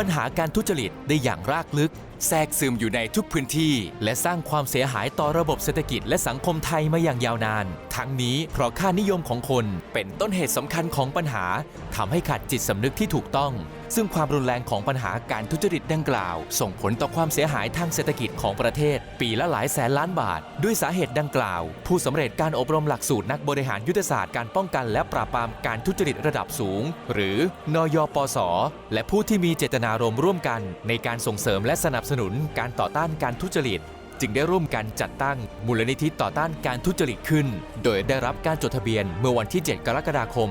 ปัญหาการทุจริตได้อย่างรากลึก แทรกซึมอยู่ในทุกพื้นที่ และสร้างความเสียหายต่อระบบเศรษฐกิจและสังคมไทยมาอย่างยาวนาน ทั้งนี้เพราะค่านิยมของคนเป็นต้นเหตุสำคัญของปัญหาทำให้ขาดจิตสำนึกที่ถูกต้อง ซึ่งความรุนแรงของปัญหาการทุจริตดังกล่าว ส่งผลต่อความเสียหายทางเศรษฐกิจของประเทศ ปีละหลายแสนล้านบาท ด้วยสาเหตุดังกล่าว ผู้สำเร็จการอบรมหลักสูตรนักบริหารยุทธศาสตร์การป้องกันและปราบปรามการทุจริตระดับสูง หรือนยปส และผู้ที่มีเจตนารมณ์ร่วมกัน ในการส่งเสริมและสนับสนุนการต่อต้านการทุจริต จึงได้ร่วมกันจัดตั้งมูลนิธิต่อต้านการทุจริตขึ้น โดยได้รับการจดทะเบียนเมื่อวันที่ 7 กรกฎาคม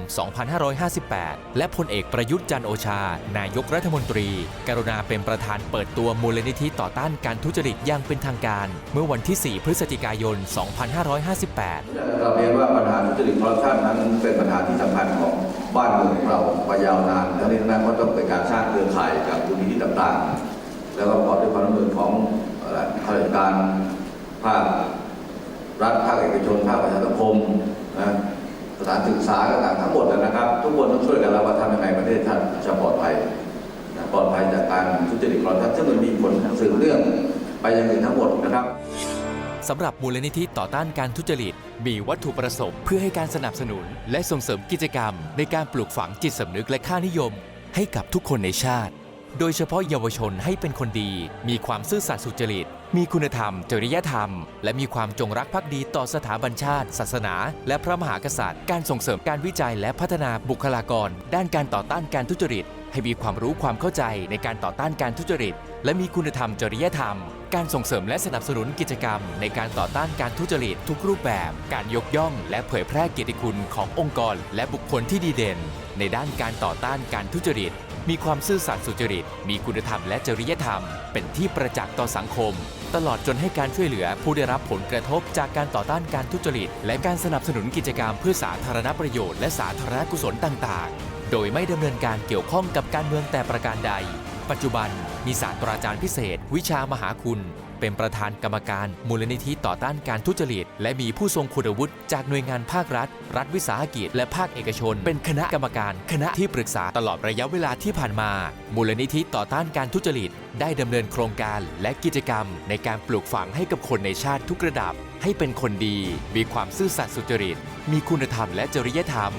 2558 และพลเอกประยุทธ์จันโอชา นายกรัฐมนตรี กรุณาเป็นประธานเปิดตัวมูลนิธิต่อต้านการทุจริตอย่างเป็นทางการ เมื่อวันที่ 4 พฤศจิกายน 2558เราเรียนว่าปัญหาทุจริตคอร์รัปชันนั้นเป็นปัญหาที่สำคัญของบ้านเมืองของเรามายาวนานทั้งนี้ทั้งนั้นก็ต้องเป็นการสร้างเครือข่ายกับมูลนิธิต่างๆ แล้วก็ประกอด้วยความร่วมมือของ ข้าราชการภาครัฐภาคเอกชนภาคประชาสังคมนะสถานศึกษาต่างๆทั้งหมดนะครับ ทุกคนต้องช่วยกันแล้วว่าทำยังไงประเทศชาติจะปลอดภัยปลอดภัยจากการทุจริตคอร์รัปชันซึ่งมันมีผลสืบเรื่องไปยังอื่นทั้งหมดนะครับสำหรับมูลนิธิต่อต้านการทุจริต มีวัตถุประสงค์เพื่อให้การสนับสนุน และส่งเสริมกิจกรรม ในการปลูกฝังจิตสำนึกและค่านิยม ให้กับทุกคนในชาติ โดยเฉพาะเยาวชนให้เป็นคนดี มีความซื่อสัตย์สุจริต มีคุณธรรม จริยธรรม และมีความจงรักภักดีต่อสถาบันชาติ ศาสนา และพระมหากษัตริย์ การส่งเสริมการวิจัยและพัฒนาบุคลากร ด้านการต่อต้านการทุจริต ให้มีความรู้ความเข้าใจในการต่อต้านการทุจริต และมีคุณธรรมจริยธรรม การส่งเสริมและสนับสนุนกิจกรรม ในการต่อต้านการทุจริตทุกรูปแบบ การยกย่อง และเผยแพร่เกียรติคุณขององค์กร และบุคคลที่ดีเด่น ในด้านการต่อต้านการทุจริต มีความซื่อสัตย์สุจริต มีคุณธรรมและจริยธรรม เป็นที่ประจักษ์ต่อสังคม ตลอดจนให้การช่วยเหลือผู้ได้รับผลกระทบจากการต่อต้านการทุจริต และการสนับสนุนกิจกรรมเพื่อสาธารณประโยชน์และสาธารณกุศลต่าง ๆ โดยไม่ดำเนินการเกี่ยวข้องกับการเมืองแต่ประการใด ปัจจุบันมีศาสตราจารย์พิเศษ วิชามหาคุณ เป็นประธานกรรมการมูลนิธิต่อต้านการทุจริต และมีผู้ทรงคุณวุฒิจากหน่วยงานภาครัฐ รัฐวิสาหกิจ และภาคเอกชน เป็นคณะกรรมการคณะที่ปรึกษาตลอดระยะเวลาที่ผ่านมา มูลนิธิต่อต้านการทุจริต ได้ดำเนินโครงการและกิจกรรม ในการปลูกฝังให้กับคนในชาติทุกระดับ ให้เป็นคนดี มีความซื่อสัตย์สุจริต มีคุณธรรมและจริยธรรม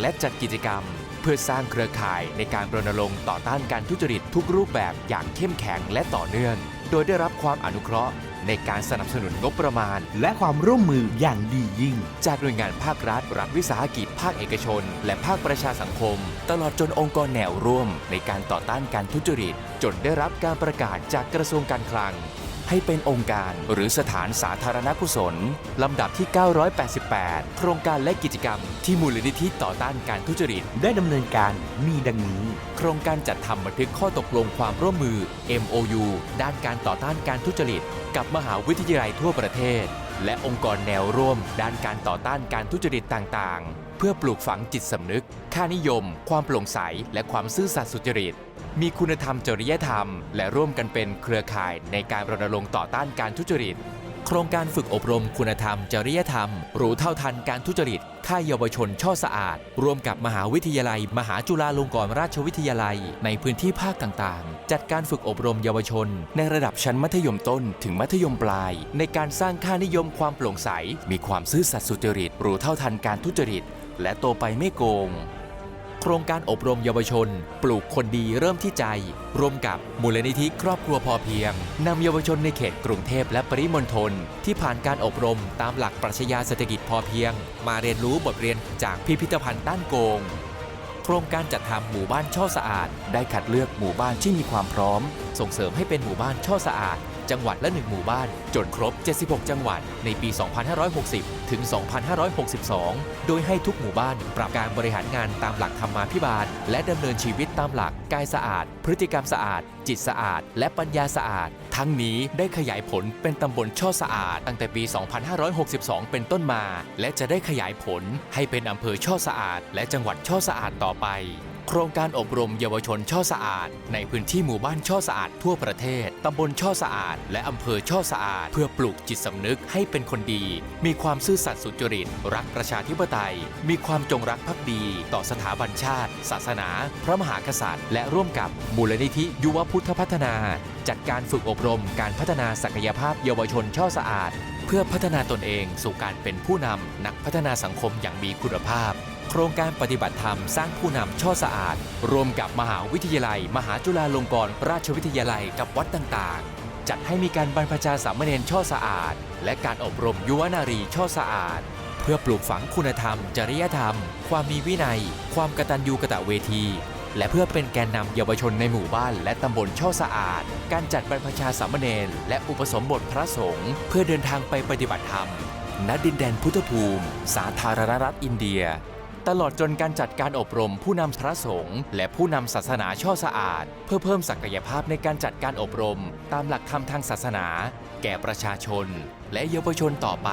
และจัดกิจกรรม พื่อสร้างเครือข่ายในการรณรงค์ต่อต้านการทุจริตทุกรูปแบบอย่างเข้มแข็งและต่อเนื่อง โดยได้รับความอนุเคราะห์ ในการสนับสนุนงบประมาณ และความร่วมมืออย่างดียิ่ง จากหน่วยงานภาครัฐ รัฐวิสาหกิจ ภาคเอกชน และภาคประชาสังคม ตลอดจนองค์กรแนวร่วม ในการต่อต้านการทุจริต จนได้รับการประกาศจากกระทรวงการคลัง ให้เป็นองค์การหรือสถานสาธารณกุศล ลำดับที่ 988 โครงการและกิจกรรมที่มูลนิธิต่อต้านการทุจริต ได้ดำเนินการมีดังนี้ โครงการจัดทำบันทึกข้อตกลงความร่วมมือ MOU ด้านการต่อต้านการทุจริต กับมหาวิทยาลัยทั่วประเทศ และองค์กรแนวร่วม ด้านการต่อต้านการทุจริตต่าง ๆ เพื่อปลูกฝังจิตสำนึก ค่านิยม ความโปร่งใส และความซื่อสัตย์สุจริต มีคุณธรรมจริยธรรม และร่วมกันเป็นเครือข่ายในการรณรงค์ต่อต้านการทุจริต โครงการฝึกอบรมคุณธรรมจริยธรรม รู้เท่าทันการทุจริต ค่ายเยาวชนช่อสะอาด ร่วมกับมหาวิทยาลัย มหาจุฬาลงกรณราชวิทยาลัย ในพื้นที่ภาคต่างๆ จัดการฝึกอบรมเยาวชน ในระดับชั้นมัธยมต้นถึงมัธยมปลาย ในการสร้างค่านิยมความโปร่งใส มีความซื่อสัตย์สุจริต รู้เท่าทันการทุจริต และโตไปไม่โกง ครงการอบรมเยาวชน ปลูกคนดีเริ่มที่ใจ ร่วมกับมูลนิธิครอบครัวพอเพียงนำเยาวชนในเขตกรุงเทพและปริมณฑลที่ผ่านการอบรมตามหลักปรัชญาเศรษฐกิจพอเพียง มาเรียนรู้บทเรียนจากพิพิธภัณฑ์ต้านโกง โครงการจัดทำหมู่บ้านช่อสะอาด ได้คัดเลือกหมู่บ้านที่มีความพร้อม ส่งเสริมให้เป็นหมู่บ้านช่อสะอาด จังหวัดละหนึ่งหมู่บ้าน จนครบ 76 จังหวัด ในปี 2560 ถึง 2562 โดยให้ทุกหมู่บ้านปรับการบริหารงานตามหลักธรรมาภิบาล และดำเนินชีวิตตามหลักกายสะอาด พฤติกรรมสะอาด จิตสะอาด และปัญญาสะอาด ทั้งนี้ได้ขยายผลเป็นตำบลช่อสะอาด ตั้งแต่ปี 2562 เป็นต้นมา และจะได้ขยายผลให้เป็นอำเภอช่อสะอาด และจังหวัดช่อสะอาดต่อไป โครงการอบรมเยาวชนช่อสะอาด ในพื้นที่หมู่บ้านช่อสะอาดทั่วประเทศ ตำบลช่อสะอาด และอำเภอช่อสะอาด เพื่อปลูกจิตสำนึกให้เป็นคนดี มีความซื่อสัตย์สุจริต รักประชาธิปไตย มีความจงรักภักดี ต่อสถาบันชาติ ศาสนา พระมหากษัตริย์ และร่วมกับมูลนิธิยุวพุทธพัฒนา จัดการฝึกอบรมการพัฒนาศักยภาพเยาวชนช่อสะอาด เพื่อพัฒนาตนเองสู่การเป็นผู้นำนักพัฒนาสังคมอย่างมีคุณภาพ โครงการปฏิบัติธรรมสร้างผู้นำช่อสะอาด รวมกับมหาวิทยาลัย มหาจุฬาลงกรณราชวิทยาลัยกับวัดต่างๆ จัดให้มีการบรรพชาสามเณรช่อสะอาด และการอบรมยุวนารีช่อสะอาด เพื่อปลูกฝังคุณธรรม จริยธรรม ความมีวินัย ความกตัญญูกตเวที และเพื่อเป็นแกนนำเยาวชนในหมู่บ้าน และตำบลช่อสะอาด การจัดบรรพชาสามเณรและอุปสมบทพระสงฆ์เพื่อเดินทางไปปฏิบัติธรรมณดินแดนพุทธภูมิ สาธารณรัฐอินเดีย ตลอดจนการจัดการอบรมผู้นำพระสงฆ์และผู้นำศาสนาช่อสะอาด เพื่อเพิ่มศักยภาพในการจัดการอบรม ตามหลักธรรมทางศาสนา แก่ประชาชน และเยาวชนต่อไป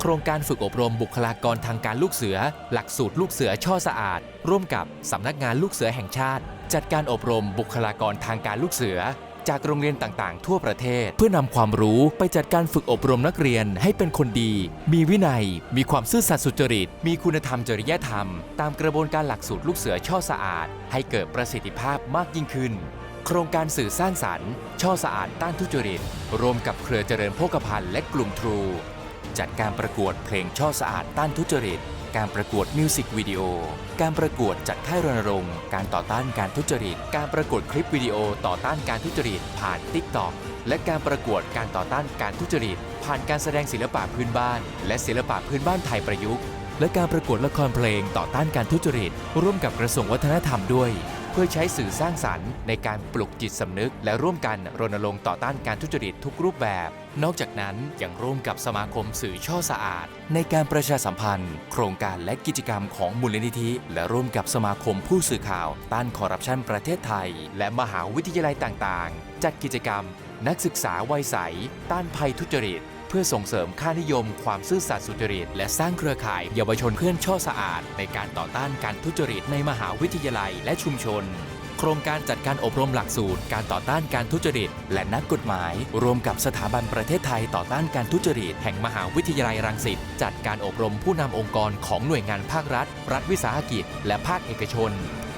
โครงการฝึกอบรมบุคลากรทางการลูกเสือ หลักสูตรลูกเสือช่อสะอาด ร่วมกับสำนักงานลูกเสือแห่งชาติ จัดการอบรมบุคลากรทางการลูกเสือ จากโรงเรียนต่างๆ ทั่วประเทศ เพื่อนำความรู้ไปจัดการฝึกอบรมนักเรียนให้เป็นคนดี มีวินัย มีความซื่อสัตย์สุจริต มีคุณธรรมจริยธรรม ตามกระบวนการหลักสูตรลูกเสือช่อสะอาด ให้เกิดประสิทธิภาพมากยิ่งขึ้น โครงการสื่อสร้างสรรค์ ช่อสะอาดต้านทุจริตรวมกับเครือเจริญโภคภัณฑ์และกลุ่มทรู จัดการประกวดเพลงช่อสะอาดต้านทุจริต การประกวดมิวสิกวิดีโอ การประกวดจัดค่ายรณรงค์ การต่อต้านการทุจริต การประกวดคลิปวิดีโอต่อต้านการทุจริต ผ่าน t ิ k t o k และการประกวดการต่อต้านการทุจริต ผ่านการแสดงศิลปะพื้นบ้าน และศิลปะพื้นบ้านไทยประยุกต์ และการประกวดละครเพลงต่อต้านการทุจริต ร่วมกับกระทรวงวัฒนธรรมด้วย เพื่อใช้สื่อสร้างสรรค์ในการปลุกจิตสำนึก และร่วมกันรณรงค์ต่อต้านการทุจริตทุกรูปแบบ นอกจากนั้นยังร่วมกับสมาคมสื่อช่อสะอาด ในการประชาสัมพันธ์ โครงการและกิจกรรมของมูลนิธิ และร่วมกับสมาคมผู้สื่อข่าว ต้านคอร์รัปชันประเทศไทย และมหาวิทยาลัยต่างๆ จัดกิจกรรม นักศึกษาวัยใส ต้านภัยทุจริต พื่อส่งเสริมค่านิยม ความซื่อสัตย์สุจริต และสร้างเครือข่ายเยาวชนเพื่อนช่อสะอาด ในการต่อต้านการทุจริตในมหาวิทยาลัยและชุมชน โครงการจัดการอบรมหลักสูตร การต่อต้านการทุจริต และนักกฎหมาย รวมกับสถาบันประเทศไทยต่อต้านการทุจริต แห่งมหาวิทยาลัยรังสิตจัดการอบรมผู้นำองค์กรของหน่วยงานภาครัฐ รัฐวิสาหกิจ และภาคเอกชน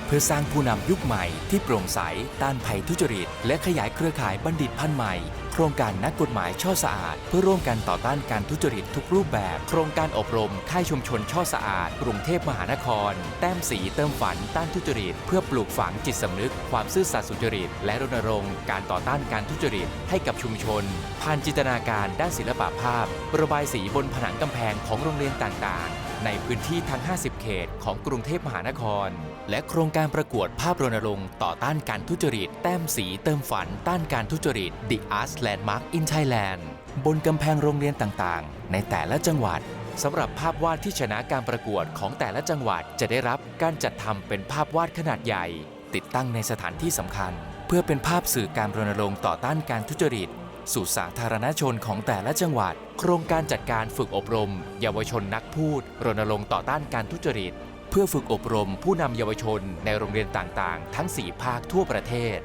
เพื่อสร้างผู้นำยุคใหม่ที่โปร่งใส ต้านภัยทุจริต และขยายเครือข่ายบัณฑิตพันธุ์ใหม่ โครงการนักกฎหมายช่อสะอาด เพื่อร่วมกันต่อต้านการทุจริตทุกรูปแบบ โครงการอบรมค่ายชุมชนช่อสะอาด กรุงเทพมหานคร แต้มสีเติมฝันต้านทุจริต เพื่อปลูกฝังจิตสำนึก ความซื่อสัตย์สุจริต และรณรงค์การต่อต้านการทุจริตให้กับชุมชน ผ่านจินตนาการด้านศิลปะภาพระบายสีบนผนังกำแพงของโรงเรียนต่างๆ ในพื้นที่ทั้ง 50 เขตของกรุงเทพมหานคร และโครงการประกวดภาพรณรงค์ต่อต้านการทุจริต แต้มสีเติมฝันต้านการทุจริต The Art Landmark in Thailand บนกำแพงโรงเรียนต่างๆ ในแต่ละจังหวัดสำหรับภาพวาดที่ชนะการประกวดของแต่ละจังหวัดจะได้รับการจัดทำเป็นภาพวาดขนาดใหญ่ ติดตั้งในสถานที่สำคัญ เพื่อเป็นภาพสื่อการรณรงค์ต่อต้านการทุจริต สู่สาธารณชนของแต่ละจังหวัด โครงการจัดการฝึกอบรม เยาวชนนักพูด รณรงค์ต่อต้านการทุจริต พื่อฝึกอบรมผู้นำเยาวชนในโรงเรียนต่างๆ ทั้ง 4 ภาคทั่วประเทศ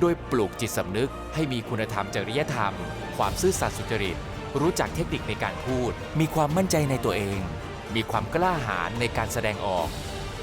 โดยปลูกจิตสำนึกให้มีคุณธรรมจริยธรรม ความซื่อสัตย์สุจริต รู้จักเทคนิคในการพูด มีความมั่นใจในตัวเอง มีความกล้าหาญในการแสดงออก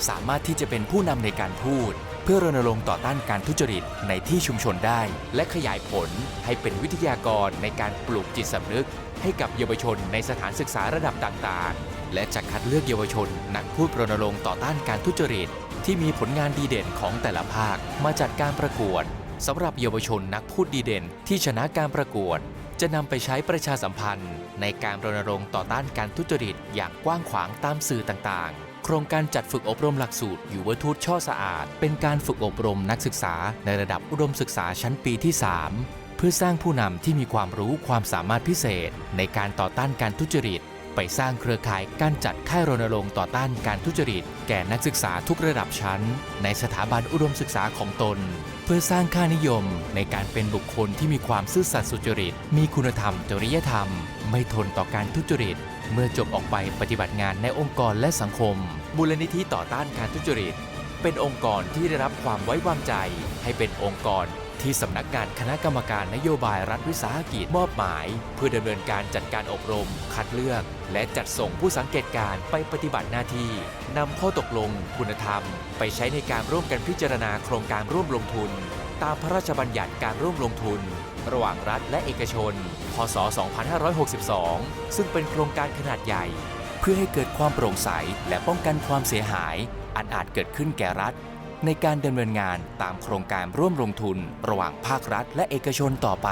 สามารถที่จะเป็นผู้นำในการพูด เพื่อรณรงค์ต่อต้านการทุจริตในที่ชุมชนได้ และขยายผลให้เป็นวิทยากรในการปลูกจิตสำนึก ให้กับเยาวชนในสถานศึกษาระดับต่างๆ และจะคัดเลือกเยาวชน นักพูดรณรงค์ต่อต้านการทุจริต ที่มีผลงานดีเด่นของแต่ละภาคมาจัดการประกวดสำหรับเยาวชนนักพูดดีเด่นที่ชนะการประกวด จะนำไปใช้ประชาสัมพันธ์ ในการรณรงค์ต่อต้านการทุจริต อย่างกว้างขวางตามสื่อต่างๆ โครงการจัดฝึกอบรมหลักสูตรอยู่วทูตช่อสะอาด เป็นการฝึกอบรมนักศึกษาในระดับอุดมศึกษาชั้นปีที่ 3 เพื่อสร้างผู้นำที่มีความรู้ความสามารถพิเศษ ในการต่อต้านการทุจริต ไปสร้างเครือข่ายการจัดค่ายรณรงค์ต่อต้านการทุจริต แก่นักศึกษาทุกระดับชั้น ในสถาบันอุดมศึกษาของตน เพื่อสร้างค่านิยมในการเป็นบุคคลที่มีความซื่อสัตย์สุจริต มีคุณธรรมจริยธรรม ไม่ทนต่อการทุจริต เมื่อจบออกไปปฏิบัติงานในองค์กรและสังคมมูลนิธิต่อต้านการทุจริต เป็นองค์กรที่ได้รับความไว้วางใจ ให้เป็นองค์กร ที่สำนักงานคณะกรรมการนโยบายรัฐวิสาหกิจมอบหมาย เพื่อดำเนินการจัดการอบรม คัดเลือก และจัดส่งผู้สังเกตการณ์ไปปฏิบัติหน้าที่นำข้อตกลง คุณธรรม ไปใช้ในการร่วมกันพิจารณาโครงการร่วมลงทุน ตามพระราชบัญญัติการร่วมลงทุน ระหว่างรัฐและเอกชน พศ 2562 ซึ่งเป็นโครงการขนาดใหญ่ เพื่อให้เกิดความโปร่งใสและป้องกันความเสียหาย อันอาจเกิดขึ้นแก่รัฐ ในการดำเนินงานตามโครงการร่วมลงทุนระหว่างภาครัฐและเอกชนต่อไป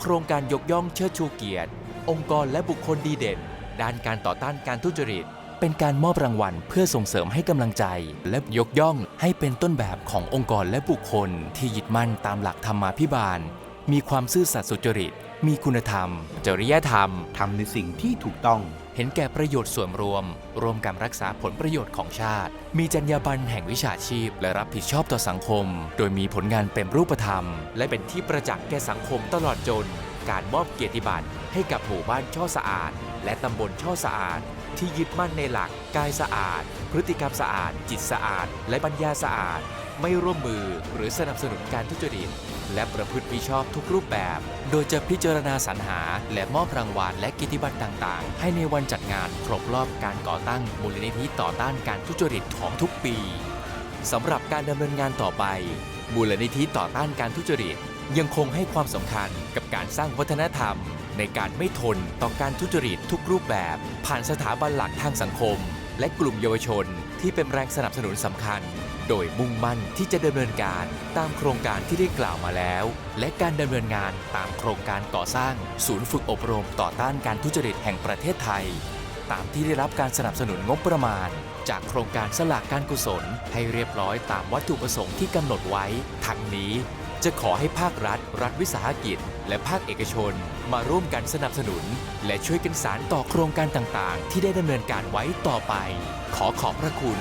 โครงการยกย่องเชิดชูเกียรติ องค์กรและบุคคลดีเด่น ด้านการต่อต้านการทุจริต เป็นการมอบรางวัลเพื่อส่งเสริมให้กำลังใจ และยกย่องให้เป็นต้นแบบขององค์กรและบุคคล ที่ยึดมั่นตามหลักธรรมาภิบาล มีความซื่อสัตย์สุจริต มีคุณธรรม จริยธรรม ทำในสิ่งที่ถูกต้อง ห็นแก่ประโยชน์ส่วนรวมร่วมกันรักษาผลประโยชน์ของชาติ มีจรรยาบรรณแห่งวิชาชีพ และรับผิดชอบต่อสังคม โดยมีผลงานเป็นรูปธรรม และเป็นที่ประจักษ์แก่สังคมตลอดจน การมอบเกียรติบัตรให้กับหมู่บ้านช่อสะอาด และตำบลช่อสะอาด ที่ยึดมั่นในหลักกายสะอาด พฤติกรรมสะอาด จิตสะอาด และปัญญาสะอาด ไม่ร่วมมือหรือสนับสนุนการทุจริต และประพฤติมิชอบทุกรูปแบบ โดยจะพิจารณาสรรหา และมอบรางวัลและกิตติบัตรต่างๆ ให้ในวันจัดงานครบรอบการก่อตั้งมูลนิธิต่อต้านการทุจริตของทุกปีสำหรับการดำเนินงานต่อไป มูลนิธิต่อต้านการทุจริต ยังคงให้ความสำคัญกับการสร้างวัฒนธรรม ในการไม่ทนต่อการทุจริตทุกรูปแบบ ผ่านสถาบันหลักทางสังคม และกลุ่มเยาวชน ที่เป็นแรงสนับสนุนสำคัญ โดยมุ่งมั่นที่จะดำเนินการตามโครงการที่ได้กล่าวมาแล้ว และการดำเนินงานตามโครงการก่อสร้าง ศูนย์ฝึกอบรมต่อต้านการทุจริตแห่งประเทศไทย ตามที่ได้รับการสนับสนุนงบประมาณ จากโครงการสลากการกุศล ให้เรียบร้อยตามวัตถุประสงค์ที่กำหนดไว้ ทั้งนี้จะขอให้ภาครัฐ รัฐวิสาหกิจ และภาคเอกชน มาร่วมกันสนับสนุน และช่วยกันสารต่อโครงการต่างๆ ที่ได้ดำเนินการไว้ต่อไป ขอขอบพระคุณ